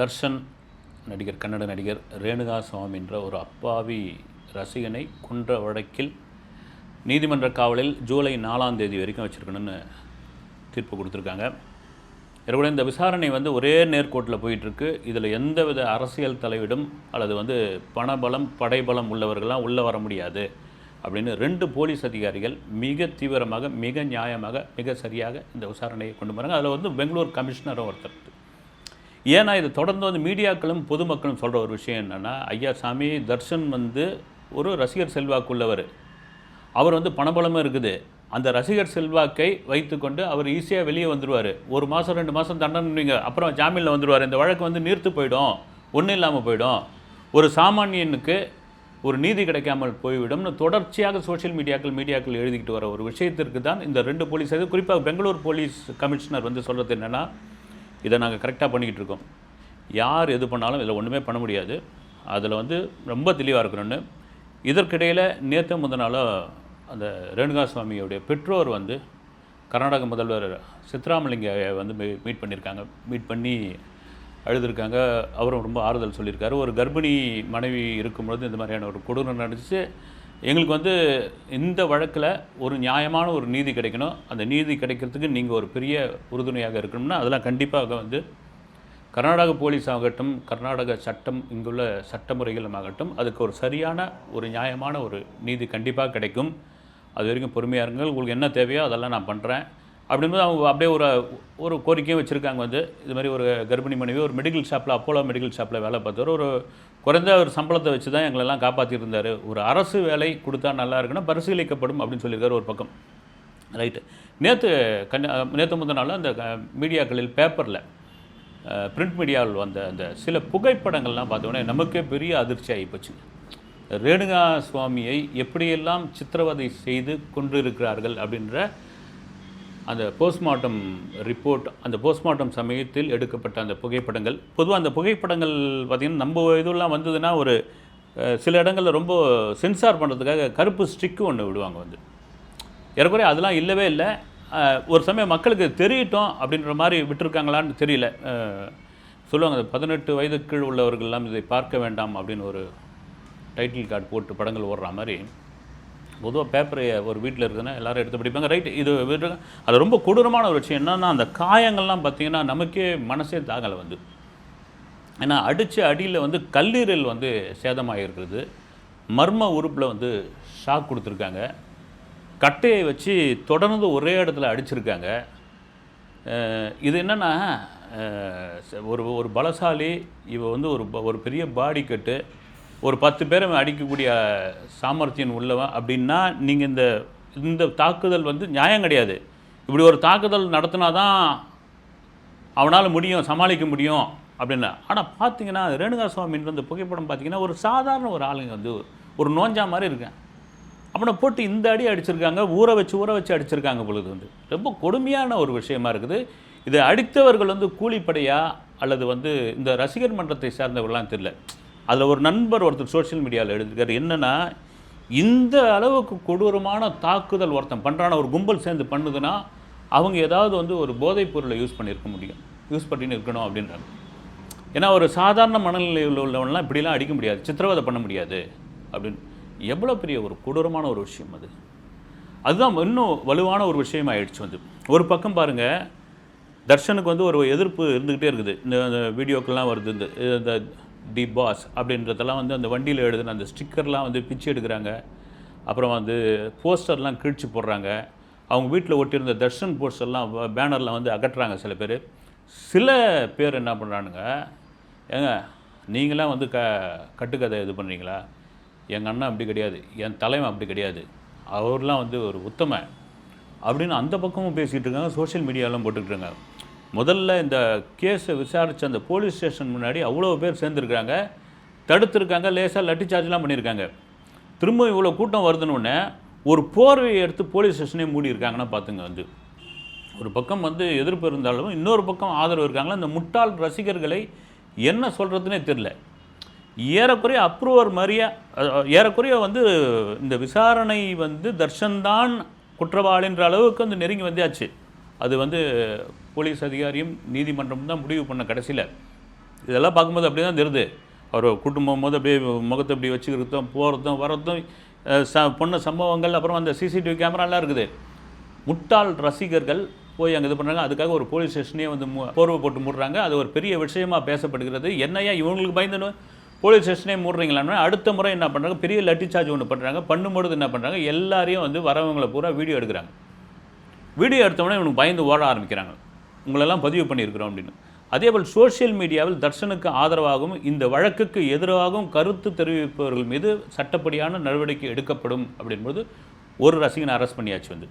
தர்ஷன் நடிகர் கன்னட நடிகர் ரேணுகா சுவாமி என்ற ஒரு அப்பாவி ரசிகனை கொன்ற வழக்கில் நீதிமன்ற காவலில் ஜூலை நாலாம் தேதி வரைக்கும் வச்சுருக்கணும்னு தீர்ப்பு கொடுத்துருக்காங்க. இதோட இந்த விசாரணை வந்து ஒரே நேர்கோட்டில் போயிட்டுருக்கு. இதில் எந்தவித அரசியல் தலைவிடும் அல்லது வந்து பணபலம் படைபலம் உள்ளவர்கள்லாம் உள்ளே வர முடியாது அப்படின்னு ரெண்டு போலீஸ் அதிகாரிகள் மிக தீவிரமாக மிக நியாயமாக மிக சரியாக இந்த விசாரணையை கொண்டு போகிறாங்க அதில் வந்து பெங்களூர் கமிஷனரும் ஒருத்தர். ஏன்னா இது தொடர்ந்து வந்து மீடியாக்களும் பொதுமக்களும் சொல்கிற ஒரு விஷயம் என்னென்னா ஐயா சாமி தர்ஷன் வந்து ஒரு ரசிகர் செல்வாக்குள்ளவர். அவர் வந்து பணபலமும் இருக்குது. அந்த ரசிகர் செல்வாக்கை வைத்துக்கொண்டு அவர் ஈஸியாக வெளியே வந்துடுவார் ஒரு மாதம் ரெண்டு மாதம் தண்டனைங்க அப்புறம் ஜாமீனில் வந்துடுவார் இந்த வழக்கு வந்து நீர்த்து போயிடும். ஒன்றும் இல்லாமல் போயிடும். ஒரு சாமானியனுக்கு ஒரு நீதி கிடைக்காமல் போய்விடும்னு தொடர்ச்சியாக சோஷியல் மீடியாக்கள் மீடியாக்கள் எழுதிக்கிட்டு வர ஒரு விஷயத்திற்கு தான் இந்த ரெண்டு போலீஸ் அது குறிப்பாக பெங்களூர் போலீஸ் கமிஷனர் வந்து சொல்கிறது என்னென்னா இதை நாங்கள் கரெக்டாக பண்ணிக்கிட்டு இருக்கோம் யார் எது பண்ணாலும் இதில் ஒன்றுமே பண்ண முடியாது. அதில் வந்து ரொம்ப தெளிவாக இருக்கணும்னு. இதற்கிடையில் நேற்று முத நாளாக அந்த ரேணுகா சுவாமியோடைய பெற்றோர் வந்து கர்நாடக முதல்வர் சித்ராமலிங்க வந்து மீட் பண்ணியிருக்காங்க. மீட் பண்ணி அழுதுருக்காங்க அவரும் ரொம்ப ஆறுதல் சொல்லியிருக்காரு. ஒரு கர்ப்பிணி மனைவி இருக்கும்பொழுது இந்த மாதிரியான ஒரு கொடூரம் நடந்துச்சு. எங்களுக்கு வந்து இந்த வழக்கில் ஒரு நியாயமான ஒரு நீதி கிடைக்கணும். அந்த நீதி கிடைக்கிறதுக்கு நீங்கள் ஒரு பெரிய உறுதுணையாக இருக்கணும்னா அதெல்லாம் கண்டிப்பாக வந்து கர்நாடக போலீஸ் ஆகட்டும் கர்நாடக சட்டம் இங்குள்ள சட்டமுறைகளும் ஆகட்டும் அதுக்கு ஒரு சரியான ஒரு நியாயமான ஒரு நீதி கண்டிப்பாக கிடைக்கும். அது வரைக்கும் பொறுமையாக இருங்கள். உங்களுக்கு என்ன தேவையோ அதெல்லாம் நான் பண்ணுறேன் அப்படின்போது அவங்க அப்படியே ஒரு ஒரு கோரிக்கையும் வச்சுருக்காங்க வந்து. இது மாதிரி ஒரு கர்ப்பிணி மனைவி ஒரு மெடிக்கல் ஷாப்பில் அப்போலோ மெடிக்கல் ஷாப்பில் வேலை பார்த்தவர். ஒரு குறைந்த ஒரு சம்பளத்தை வச்சு தான் எங்களெல்லாம் காப்பாற்றிருந்தார் ஒரு அரசு வேலை கொடுத்தா நல்லா இருக்குன்னா பரிசீலிக்கப்படும் அப்படின்னு சொல்லியிருக்காரு ஒரு பக்கம். ரைட்டு நேற்று கன்யா நேற்று முந்தின நாள் அந்த க- மீடியாக்களில் பேப்பரில் பிரிண்ட் மீடியாவில் வந்த அந்த சில புகைப்படங்கள்லாம் பார்த்தோன்னே நமக்கே பெரிய அதிர்ச்சி ஆகிப்போச்சு ரேணுகா சுவாமியை எப்படியெல்லாம் சித்திரவதை செய்து கொண்டிருக்கிறார்கள் அப்படின்ற அந்த போஸ்ட்மார்ட்டம் ரிப்போர்ட் அந்த போஸ்ட்மார்ட்டம் சமயத்தில் எடுக்கப்பட்ட அந்த புகைப்படங்கள். பொதுவாக அந்த புகைப்படங்கள் பார்த்திங்கன்னா நம்ம இதெல்லாம் வந்ததுன்னா ஒரு சில இடங்களில் ரொம்ப சென்சார் பண்ணுறதுக்காக கருப்பு ஸ்டிக்கு ஒன்று விடுவாங்க வந்து. ஏறக்குறைய அதெல்லாம் இல்லவே இல்லை. ஒரு சமயம் மக்களுக்கு தெரியட்டும் அப்படின்ற மாதிரி விட்டுருக்காங்களான்னு தெரியல. சொல்லுவாங்க அந்த பதினெட்டு வயதுக்குள் உள்ளவர்கள்லாம் இதை பார்க்க வேண்டாம் அப்படின்னு ஒரு டைட்டில் கார்டு போட்டு படங்கள் ஓடுற மாதிரி. பொதுவாக பேப்பரை ஒரு வீட்டில் இருக்குதுன்னா எல்லாரும் எடுத்து படிப்பாங்க. ரைட் இது விட்டு- அது ரொம்ப கொடூரமான ஒரு விஷயம். என்னென்னா அந்த காயங்கள்லாம் பார்த்திங்கன்னா நமக்கே மனசே தாகலை வந்து. ஏன்னா அடித்த அடியில் வந்து கல்லீரல் வந்து சேதமாகிருக்கிறது மர்ம உறுப்பில் வந்து ஷாக் கொடுத்துருக்காங்க. கட்டையை வச்சு தொடர்ந்து ஒரே இடத்துல அடிச்சிருக்காங்க. இது என்னென்னா ஒரு ஒரு பலசாலி இவ வந்து ஒரு ப- ஒரு பெரிய பாடி கட்டு ஒரு பத்து பேரை அடிக்கக்கூடிய சாமர்த்தியம் உள்ளவன் அப்படின்னா நீங்கள் இந்த இந்த தாக்குதல் வந்து நியாயம் கிடையாது. இப்படி ஒரு தாக்குதல் நடத்தினா தான் அவனால் முடியும் சமாளிக்க முடியும் அப்படின்னு. ஆனால் பார்த்தீங்கன்னா ரேணுகா சுவாமின்ற அந்த புகைப்படம் பார்த்தீங்கன்னா ஒரு சாதாரண ஒரு ஆளுங்க வந்து ஒரு நோஞ்சா மாதிரி இருக்கேன். அவனை போட்டு இந்த அடி அடிச்சிருக்காங்க ஊற வச்சு ஊற வச்சு அடிச்சிருக்காங்க பொழுது வந்து. ரொம்ப கொடுமையான ஒரு விஷயமா இருக்குது. இதை அடித்தவர்கள் வந்து கூலிப்படையா அல்லது வந்து இந்த ரசிகர் மன்றத்தை சார்ந்தவர்களாம் தெரியல. அதில் ஒரு நண்பர் ஒருத்தர் சோஷியல் மீடியாவில் எழுதியிருக்காரு. என்னென்னா இந்த அளவுக்கு கொடூரமான தாக்குதல் ஒருத்தன் பண்ணுறான ஒரு கும்பல் சேர்ந்து பண்ணுதுன்னா அவங்க ஏதாவது வந்து ஒரு போதைப் பொருளை யூஸ் பண்ணியிருக்க முடியும். யூஸ் பண்ணின்னு இருக்கணும் அப்படின்றாங்க. ஏன்னா ஒரு சாதாரண மனநிலையில் உள்ளவன்லாம் இப்படிலாம் அடிக்க முடியாது. சித்திரவதை பண்ண முடியாது. அப்படின்னு. எவ்வளோ பெரிய ஒரு கொடூரமான ஒரு விஷயம் அது. அதுதான் இன்னும் வலுவான ஒரு விஷயம் ஆயிடுச்சு வந்து. ஒரு பக்கம் பாருங்கள் தர்ஷனுக்கு வந்து ஒரு எதிர்ப்பு இருந்துக்கிட்டே இருக்குது. இந்த இந்த வீடியோக்கெல்லாம் வருது இந்த டி பாஸ் அப்படின்றதெல்லாம் வந்து அந்த வண்டியில் எழுதுன அந்த ஸ்டிக்கர்லாம் வந்து பிச்சு எடுக்கிறாங்க. அப்புறம் வந்து போஸ்டர்லாம் கிழிச்சு போடுறாங்க. அவங்க வீட்டில் ஒட்டியிருந்த தர்ஷன் போஸ்டர்லாம் பேனர்லாம் வந்து அகற்றுறாங்க சில பேர். சில பேர் என்ன பண்ணுறானுங்க ஏங்க நீங்களாம் வந்து க கட்டுக்கதை இது பண்ணுறீங்களா எங்கள் அண்ணன் அப்படி கிடையாது என் தலைவன் அப்படி கிடையாது. அவர்லாம் வந்து ஒரு உத்தம. அப்படின்னு அந்த பக்கமும் பேசிகிட்டு இருக்காங்க சோஷியல் மீடியாலாம் போட்டுக்கிட்டு இருக்காங்க. முதல்ல இந்த கேஸை விசாரித்த அந்த போலீஸ் ஸ்டேஷன் முன்னாடி அவ்வளோ பேர் சேர்ந்துருக்காங்க தடுத்துருக்காங்க லேசாக லட்டி சார்ஜ்லாம் பண்ணியிருக்காங்க. திரும்ப இவ்வளோ கூட்டம் வருதுன்னு ஒரு போர்வையை எடுத்து போலீஸ் ஸ்டேஷனே மூடியிருக்காங்கன்னா பார்த்துங்க வந்து. ஒரு பக்கம் வந்து எதிர்ப்பு இருந்தாலும் இன்னொரு பக்கம் ஆதரவு இருக்காங்களா? இந்த முட்டாள் ரசிகர்களை என்ன சொல்கிறதுனே தெரில ஏறக்குறைய அப்ரூவர் மாதிரியே ஏறக்குறைய வந்து இந்த விசாரணை வந்து தர்ஷன்தான் குற்றவாளின்ற அளவுக்கு வந்து நெருங்கி வந்தாச்சு அது வந்து போலீஸ் அதிகாரியும் நீதிமன்றமும் தான் முடிவு பண்ண கடைசியில். இதெல்லாம் பார்க்கும்போது அப்படி தான் தெரியுது. அவர் குடும்பம் போது அப்படியே முகத்தை இப்படி வச்சுக்கிறதும் போகிறதும் வரதும் ச பொண்ணு சம்பவங்கள் அப்புறம் அந்த சிசிடிவி கேமராலாம் இருக்குது. முட்டாள் ரசிகர்கள் போய் அங்கே இது பண்ணுறாங்க அதுக்காக ஒரு போலீஸ் ஸ்டேஷனே வந்து போர்வை போட்டு மூடுறாங்க. அது ஒரு பெரிய விஷயமா பேசப்படுகிறது. என்னையா இவங்களுக்கு பயந்துன்னு போலீஸ் ஸ்டேஷனே மூடுறீங்களான்னு அடுத்த முறை என்ன பண்ணுறாங்க பெரிய லட்டி சார்ஜ் ஒன்று பண்ணுறாங்க பண்ணும்பொழுது என்ன பண்ணுறாங்க எல்லாரையும் வந்து வரவங்களை பூரா வீடியோ எடுக்கிறாங்க. வீடியோ எடுத்தவொடனே இவனுக்கு பயந்து ஓட ஆரம்பிக்கிறாங்க. உங்களெல்லாம் பதிவு பண்ணியிருக்கிறோம் அப்படின்னு. அதேபோல் சோஷியல் மீடியாவில் தர்ஷனுக்கு ஆதரவாகவும் இந்த வழக்குக்கு எதிராகவும் கருத்து தெரிவிப்பவர்கள் மீது சட்டப்படியான நடவடிக்கை எடுக்கப்படும் அப்படின்போது ஒரு ரசிகனை அரெஸ்ட் பண்ணியாச்சு வந்து.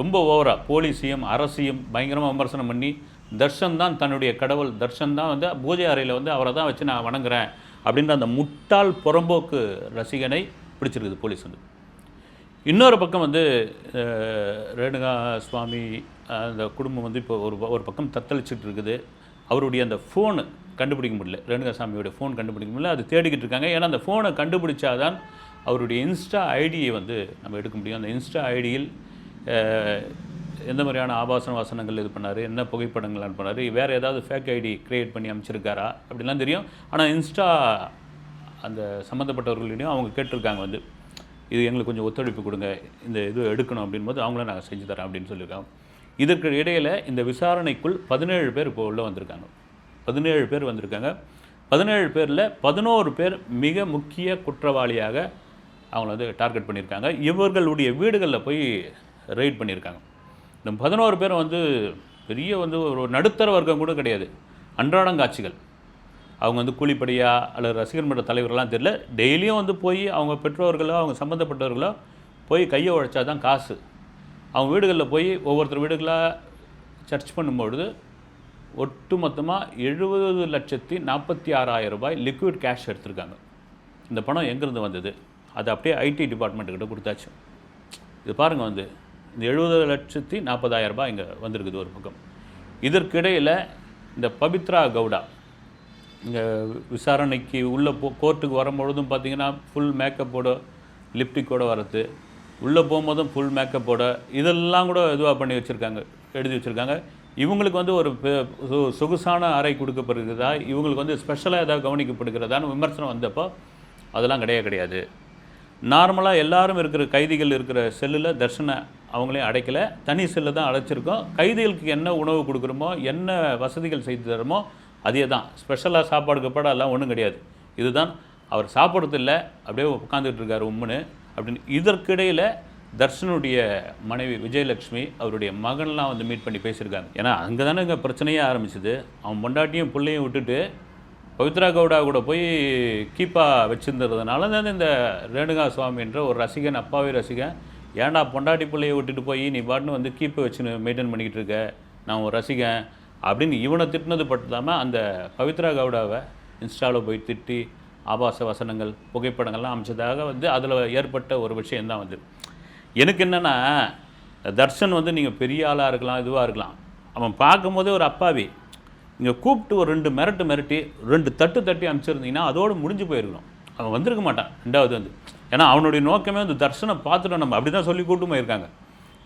ரொம்ப ஓவராக போலீஸையும் அரசையும் பயங்கரமாக விமர்சனம் பண்ணி தர்ஷன் தான் தன்னுடைய கடவுள் தர்ஷன் தான் வந்து பூஜை அறையில் வந்து அவரை தான் வச்சு நான் வணங்குறேன் அப்படின்ற அந்த முட்டாள் புறம்போக்கு ரசிகனை பிடிச்சிருக்குது போலீஸ் வந்து. இன்னொரு பக்கம் வந்து ரேணுகா சுவாமி அந்த குடும்பம் வந்து இப்போ ஒரு ஒரு பக்கம் தத்தளிச்சுட்டு இருக்குது. அவருடைய அந்த ஃபோனு கண்டுபிடிக்க முடியல. ரேணுகா சாமியோட ஃபோன் கண்டுபிடிக்க முடியல. அது தேடிக்கிட்டு இருக்காங்க. ஏன்னா அந்த ஃபோனை கண்டுபிடிச்சாதான் அவருடைய இன்ஸ்டா ஐடியை வந்து நம்ம எடுக்க முடியும். அந்த இன்ஸ்டா ஐடியில் எந்த மாதிரியான ஆபாசன வாசனங்கள் இது பண்ணார்? என்ன புகைப்படங்கள் அனுப்பினார் வேறு ஏதாவது ஃபேக் ஐடி க்ரியேட் பண்ணி அமைச்சிருக்காரா? அப்படிலாம் தெரியும். ஆனால் இன்ஸ்டா அந்த சம்மந்தப்பட்டவர்களிடையும் அவங்க கேட்டிருக்காங்க வந்து. இது எங்களுக்கு கொஞ்சம் ஒத்துழைப்பு கொடுங்க இந்த இது எடுக்கணும் அப்படின்போது அவங்கள நாங்கள் செஞ்சு தரோம் அப்படின்னு சொல்லியிருக்காங்க. இதற்கு இடையில் இந்த விசாரணைக்குள் பதினேழு பேர் இப்போ உள்ளே வந்திருக்காங்க. பதினேழு பேர் வந்திருக்காங்க. பதினேழு பேரில் பதினோரு பேர் மிக முக்கிய குற்றவாளியாக அவங்கள வந்து டார்கெட் பண்ணியிருக்காங்க. இவர்களுடைய வீடுகளில் போய் ரெய்ட் பண்ணியிருக்காங்க. இந்த பதினோரு பேரும் வந்து பெரிய வந்து ஒரு நடுத்தர வர்க்கம் கூட கிடையாது. அன்றாடங்காட்சிகள் அவங்க வந்து கூலிப்படியா அல்லது ரசிகர் மன்ற தலைவர்கள்லாம் தெரியல. டெய்லியும் வந்து போய் அவங்க பெற்றோர்களோ அவங்க சம்மந்தப்பட்டவர்களோ போய் கையை உழைச்சா தான் காசு. அவங்க வீடுகளில் போய் ஒவ்வொருத்தர் வீடுகளாக சர்ச் பண்ணும்பொழுது ஒட்டு மொத்தமாக எழுபது லட்சத்தி நாற்பத்தி ஆறாயிரம் ரூபாய் லிக்விட் கேஷ் எடுத்திருக்காங்க. இந்த பணம் எங்கேருந்து வந்தது? அது அப்படியே ஐடி டிபார்ட்மெண்ட்டுக்கிட்ட கொடுத்தாச்சு. இது பாருங்கள் வந்து இந்த எழுபது லட்சத்தி நாற்பதாயிரம் ரூபாய் இங்கே வந்திருக்குது ஒரு பக்கம். இதற்கிடையில் இந்த பபித்ரா கவுடா விசாரணைக்கு உள்ளே போ கோர்ட்டுக்கு வரும்பொழுதும் பார்த்தீங்கன்னா ஃபுல் மேக்கப்போட லிப்டிக்கோட வரது உள்ளே போகும்போதும் ஃபுல் மேக்கப்போட இதெல்லாம் கூட இதுவாக பண்ணி வச்சுருக்காங்க எழுதி வச்சுருக்காங்க. இவங்களுக்கு வந்து ஒரு பெ- சொகுசான அறை கொடுக்கப்படுகிறதா? இவங்களுக்கு வந்து ஸ்பெஷலாக ஏதாவது கவனிக்கப்படுகிறதான்னு விமர்சனம் வந்தப்போ அதெல்லாம் கிடையவே கிடையாது. நார்மலாக எல்லாரும் இருக்கிற கைதிகள் இருக்கிற செல்லில் தர்ஷனை அவங்களையும் அடைக்கல. தனி செல்லு தான் அடைச்சிருக்கோம். கைதிகளுக்கு என்ன உணவு கொடுக்குறோமோ என்ன வசதிகள் செய்து தரமோ அதே தான் ஸ்பெஷலாக சாப்பாடு கப்பாடு எல்லாம் ஒன்றும் கிடையாது. இதுதான் அவர் சாப்பிட்றது இல்லை அப்படியே உட்காந்துக்கிட்டு இருக்கார் உம்முன்னு. அப்படின்னு இதற்கிடையில் தர்ஷனுடைய மனைவி விஜயலட்சுமி அவருடைய மகன்லாம் வந்து மீட் பண்ணி பேசியிருக்காங்க. ஏன்னா அங்கே தானே இங்கே பிரச்சனையே ஆரம்பிச்சுது. அவன் பொண்டாட்டியும் பிள்ளையும் விட்டுட்டு பவித்ரா கவுடா கூட போய் கீப்பா வச்சுருந்ததுனால தான் இந்த ரேணுகா சுவாமி என்ற ஒரு ரசிகன் அப்பாவி ரசிகன் ஏன்டா பொண்டாட்டி பிள்ளையை விட்டுட்டு போய் நீ பாட்டுன்னு வந்து கீப்பை வச்சு மெயின்டைன் பண்ணிக்கிட்டு இருக்க? நான் ஒரு ரசிகன். அப்படின்னு இவனை திட்டினது பட்டுதாமல் அந்த பவித்ரா கவுடாவை இன்ஸ்டாவில் போய் திட்டி ஆபாச வசனங்கள் புகைப்படங்கள்லாம் அமைச்சதாக வந்து அதில் ஏற்பட்ட ஒரு விஷயம்தான் வந்து. எனக்கு என்னென்னா தர்ஷன் வந்து நீங்கள் பெரிய ஆளாக இருக்கலாம் இதுவாக இருக்கலாம். அவன் பார்க்கும்போதே ஒரு அப்பாவி. நீங்கள் கூப்பிட்டு ஒரு ரெண்டு மிரட்டு மிரட்டி ரெண்டு தட்டு தட்டி அனுப்பிச்சிருந்தீங்கன்னா அதோடு முடிஞ்சு போயிருக்கணும். அவன் வந்திருக்க மாட்டான் ரெண்டாவது வந்து. ஏன்னா அவனுடைய நோக்கமே வந்து தர்ஷனை பார்த்துட்டோம் நம்ம. அப்படி தான் சொல்லி கூட்டு போயிருக்காங்க.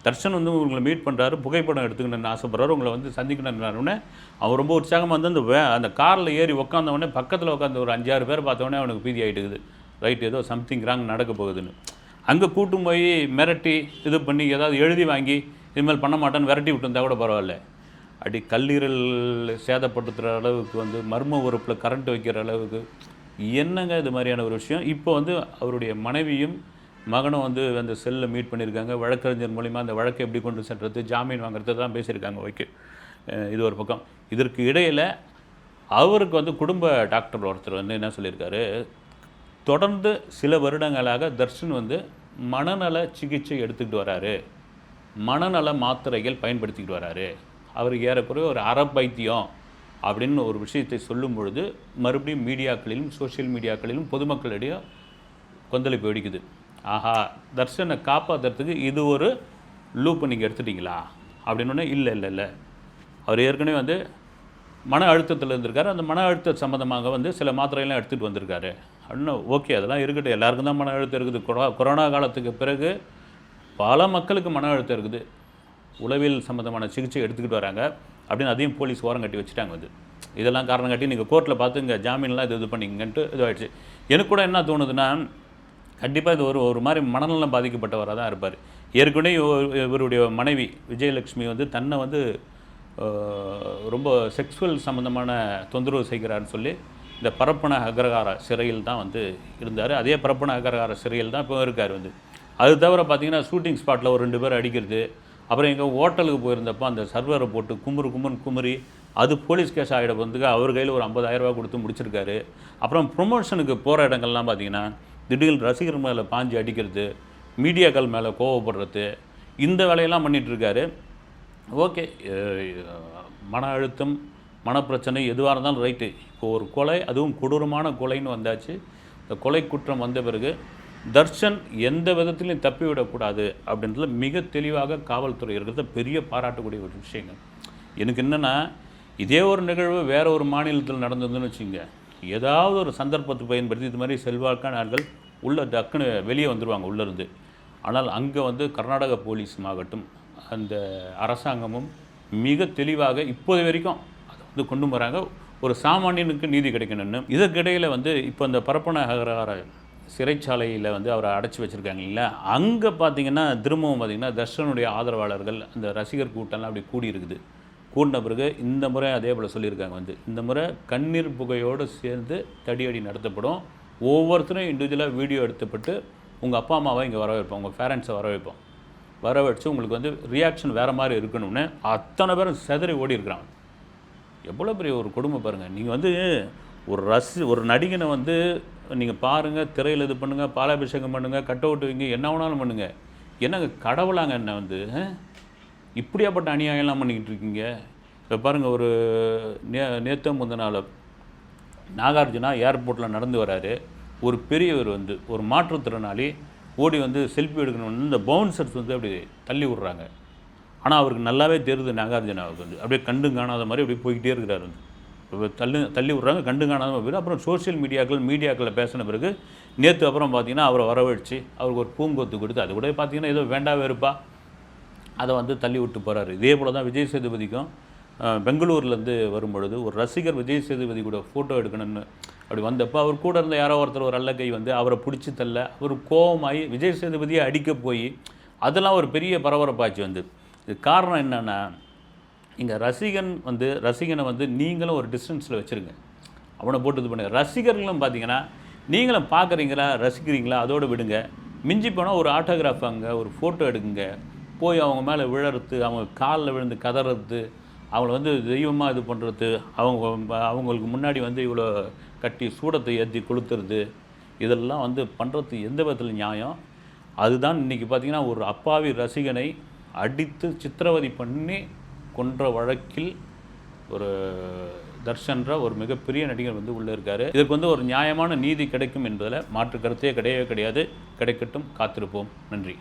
தர்ஷன் வந்து உங்களை மீட் பண்ணுறாரு புகைப்படம் எடுத்துக்கணும்னு ஆசைப்படுறாரு உங்களை வந்து சந்திக்கணும்னு அவர் ரொம்ப உற்சாகமாக வந்து அந்த வே அந்த காரில் ஏறி உட்காந்தவொடனே பக்கத்தில் உட்காந்து ஒரு அஞ்சாறு பேர் பார்த்தோன்னே அவனுக்கு பீதி ஆகிட்டுக்குது ரைட் ஏதோ சம்திங் ராங் நடக்க போகுதுன்னு. அங்கே கூட்டும் போய் மிரட்டி இது பண்ணி ஏதாவது எழுதி வாங்கி இதுமாதிரி பண்ண மாட்டேன்னு விரட்டி விட்டுருந்தா கூட பரவாயில்ல. அடி கல்லீரல் சேதப்படுத்துகிற அளவுக்கு வந்து மர்ம உறுப்பில் கரண்ட் வைக்கிற அளவுக்கு என்னங்க இது மாதிரியான ஒரு விஷயம்? இப்போ வந்து அவருடைய மனைவியும் மகனும் வந்து அந்த செல்லில் மீட் பண்ணியிருக்காங்க. வழக்கறிஞர் மூலிமா அந்த வழக்கை எப்படி கொண்டு சென்றது ஜாமீன் வாங்குறது தான் பேசியிருக்காங்க ஓகே இது ஒரு பக்கம். இதற்கு இடையில் அவருக்கு வந்து குடும்ப டாக்டர் ஒருத்தர் வந்து என்ன சொல்லியிருக்காரு தொடர்ந்து சில வருடங்களாக தர்ஷன் வந்து மனநல சிகிச்சை எடுத்துக்கிட்டு வராரு. மனநல மாத்திரைகள் பயன்படுத்திக்கிட்டு வராரு. அவருக்கு ஏறக்குறைய ஒரு அறப்பைத்தியம் அப்படின்னு ஒரு விஷயத்தை சொல்லும் பொழுது மறுபடியும் மீடியாக்களிலும் சோஷியல் மீடியாக்களிலும் பொதுமக்களிடையே கொந்தளிப்பு வெடிக்குது. ஆஹா தர்ஷனை காப்பாற்றுறதுக்கு இது ஒரு லூப்பு நீங்கள் எடுத்துட்டீங்களா? அப்படின்னு இல்லை இல்லை இல்லை. அவர் ஏற்கனவே வந்து மன அழுத்தத்தில் இருந்திருக்காரு. அந்த மன அழுத்த சம்மந்தமாக வந்து சில மாத்திரையெல்லாம் எடுத்துகிட்டு வந்திருக்காரு. அப்படின்னு ஓகே அதெல்லாம் இருக்கட்டும். எல்லாருக்கும் தான் மன அழுத்தம் இருக்குது. கொரோ- கொரோனா காலத்துக்கு பிறகு பல மக்களுக்கு மன அழுத்தம் இருக்குது. உளவியல் சம்மந்தமான சிகிச்சை எடுத்துக்கிட்டு வராங்க. அப்படின்னு அதையும் போலீஸ் ஓரம் கட்டி வச்சுட்டாங்க வந்து. இதெல்லாம் காரணம் காட்டி நீங்கள் கோர்ட்டில் பார்த்து இங்கே ஜாமீன்லாம் இது இது பண்ணிங்கன்ட்டு இதுவாகிடுச்சு எனக்கு கூட என்ன தோணுதுன்னா கண்டிப்பாக இது ஒரு ஒரு மாதிரி மனநலம் பாதிக்கப்பட்டவராக தான் இருப்பார். ஏற்கனவே இவருடைய மனைவி விஜயலட்சுமி வந்து தன்னை வந்து ரொம்ப செக்ஸுவல் சம்மந்தமான தொந்தரவு செய்கிறாருன்னு சொல்லி இந்த பரப்பன அகரகார சிறையில் தான் வந்து இருந்தார். அதே பரப்பன அகரகார சிறையில் தான் இப்போ இருக்கார் வந்து. அது தவிர பார்த்திங்கன்னா ஷூட்டிங் ஸ்பாட்டில் ஒரு ரெண்டு பேர் அடிக்கிறது அப்புறம் எங்கள் ஹோட்டலுக்கு போயிருந்தப்போ அந்த சர்வரை போட்டு குமுறு குமுன் குமுறி அது போலீஸ் கேஸ் ஆகிட வந்து அவர் கையில் ஒரு ஐம்பதாயிரரூபா கொடுத்து முடிச்சிருக்காரு. அப்புறம் ப்ரொமோஷனுக்கு போகிற இடங்கள்லாம் பார்த்தீங்கன்னா திடீர்னு ரசிகர் மேலே பாஞ்சு அடிக்கிறது மீடியாக்கள் மேலே கோவப்படுறது இந்த வேலையெல்லாம் பண்ணிகிட்ருக்காரு ஓகே மன அழுத்தம் மனப்பிரச்சனை எதுவாக இருந்தாலும் ரைட்டு. இப்போ ஒரு கொலை அதுவும் கொடூரமான கொலைன்னு வந்தாச்சு. இந்த கொலை குற்றம் வந்த பிறகு தர்ஷன் எந்த விதத்திலையும் தப்பிவிடக்கூடாது அப்படின்றதுல மிக தெளிவாக காவல்துறை இருக்கிறத. பெரிய பாராட்டக்கூடிய ஒரு விஷயங்கள். எனக்கு என்னென்னா இதே ஒரு நிகழ்வு வேறு ஒரு மாநிலத்தில் நடந்ததுன்னு வச்சுங்க ஏதாவது ஒரு சந்தர்ப்பத்தை பயன்படுத்தி இது மாதிரி செல்வாக்கான ஆட்கள் உள்ளே டக்குன்னு வெளியே வந்துடுவாங்க உள்ளேருந்து. ஆனால் அங்கே வந்து கர்நாடக போலீஸும் ஆகட்டும் அந்த அரசாங்கமும் மிக தெளிவாக இப்போது வரைக்கும் அதை வந்து கொண்டு வராங்க. ஒரு சாமானியனுக்கு நீதி கிடைக்கணும்னு. இதற்கிடையில் வந்து இப்போ இந்த பரப்பன சிறைச்சாலையில் வந்து அவரை அடைச்சி வச்சுருக்காங்க இல்லை அங்கே பார்த்தீங்கன்னா திரும்பவும் பார்த்திங்கன்னா தர்ஷனுடைய ஆதரவாளர்கள் அந்த ரசிகர் கூட்டம்லாம் அப்படி கூடி கூண்ட பிறகு இந்த முறை அதே போல் சொல்லியிருக்காங்க வந்து. இந்த முறை கண்ணீர் புகையோடு சேர்ந்து தடியடி நடத்தப்படும். ஒவ்வொருத்தரும் இண்டிவிஜுவலாக வீடியோ எடுத்துப்பட்டு உங்கள் அப்பா அம்மாவை இங்கே வர வைப்போம் உங்கள் பேரண்ட்ஸை வர வைப்போம் வர வச்சு உங்களுக்கு வந்து ரியாக்ஷன் வேறு மாதிரி இருக்கணும்னு அத்தனை பேரும் செதறி ஓடி இருக்கிறாங்க. எவ்வளோ பெரிய ஒரு குடும்பம் பாருங்கள் நீங்கள் வந்து ஒரு ரசி ஒரு நடிகனை வந்து நீங்கள் பாருங்கள் திரையில் இது பண்ணுங்கள் பாலாபிஷேகம் பண்ணுங்கள் கட் அவுட் வைங்க என்ன வேணாலும் பண்ணுங்கள் என்னங்க கடவுளாங்க என்ன வந்து ஆ? இப்படியாப்பட்ட அநியாயம்லாம் பண்ணிக்கிட்டு இருக்கீங்க இப்போ பாருங்கள் ஒரு நே நேற்று முந்தின நாகார்ஜுனா ஏர்போர்ட்டில் நடந்து வராரு. ஒரு பெரியவர் வந்து ஒரு மாற்றுத்திறனாளி ஓடி வந்து செல்ஃபி எடுக்கணும்னு இந்த பவுன்சர்ஸ் வந்து அப்படி தள்ளி விட்றாங்க. ஆனால் அவருக்கு நல்லாவே தெரியுது நாகார்ஜுனாவுக்கு வந்து. அப்படியே கண்டு காணாத மாதிரி அப்படியே போய்கிட்டே இருக்கிறார் வந்து. இப்போ தள்ளி தள்ளி விட்றாங்க கண்டு காணாத மாதிரி அப்புறம் சோஷியல் மீடியாக்கள் மீடியாக்களில் பேசின பிறகு நேற்று அப்புறம் பார்த்தீங்கன்னா அவரை வரவழைச்சு அவருக்கு ஒரு பூங்கொத்து கொடுத்து அது கூட பார்த்தீங்கன்னா ஏதோ வேண்டாவே இருப்பா அதை வந்து தள்ளி விட்டு போகிறாரு இதே போல் தான் விஜய் சேதுபதிக்கும் பெங்களூர்லேருந்து வரும்பொழுது ஒரு ரசிகர் விஜய் சேதுபதி கூட ஃபோட்டோ எடுக்கணும்னு அப்படி வந்தப்போ அவர் கூட இருந்த யாரோ ஒருத்தர் ஒரு அல்லக்கை வந்து அவரை பிடிச்சி தள்ள அவர் கோவமாகி விஜய் சேதுபதியை அடிக்க போய் அதெல்லாம் ஒரு பெரிய பரபரப்பாச்சு வந்து. இது காரணம் என்னென்னா இங்கே ரசிகன் வந்து ரசிகனை வந்து நீங்களும் ஒரு டிஸ்டன்ஸில் வச்சுருங்க. அவனை போட்டு இது பண்ணுங்க. ரசிகர்களும் பார்த்தீங்கன்னா நீங்களும் பார்க்குறீங்களா ரசிக்கிறீங்களா அதோடு விடுங்க. மிஞ்சி போனால் ஒரு ஆட்டோகிராஃப் அங்கே ஒரு ஃபோட்டோ எடுக்குங்க. போய் அவங்க மேலே விழறது அவங்க காலில் விழுந்து கதறது அவங்கள வந்து தெய்வமாக இது பண்ணுறது அவங்க அவங்களுக்கு முன்னாடி வந்து இவ்வளோ கட்டி சூடத்தை ஏற்றி கொளுத்துறது இதெல்லாம் வந்து பண்ணுறது எந்த விதத்தில் நியாயம்? அதுதான் இன்றைக்கி பார்த்தீங்கன்னா ஒரு அப்பாவி ரசிகனை அடித்து சித்திரவதை பண்ணி கொன்ற வழக்கில் ஒரு தர்ஷன்ற ஒரு மிகப்பெரிய நடிகர் வந்து உள்ளே இருக்கார். இதற்கு வந்து ஒரு நியாயமான நீதி கிடைக்கும் என்பதில் மாற்று கருத்தே கிடையவே கிடையாது. கிடைக்கட்டும் காத்திருப்போம். நன்றி.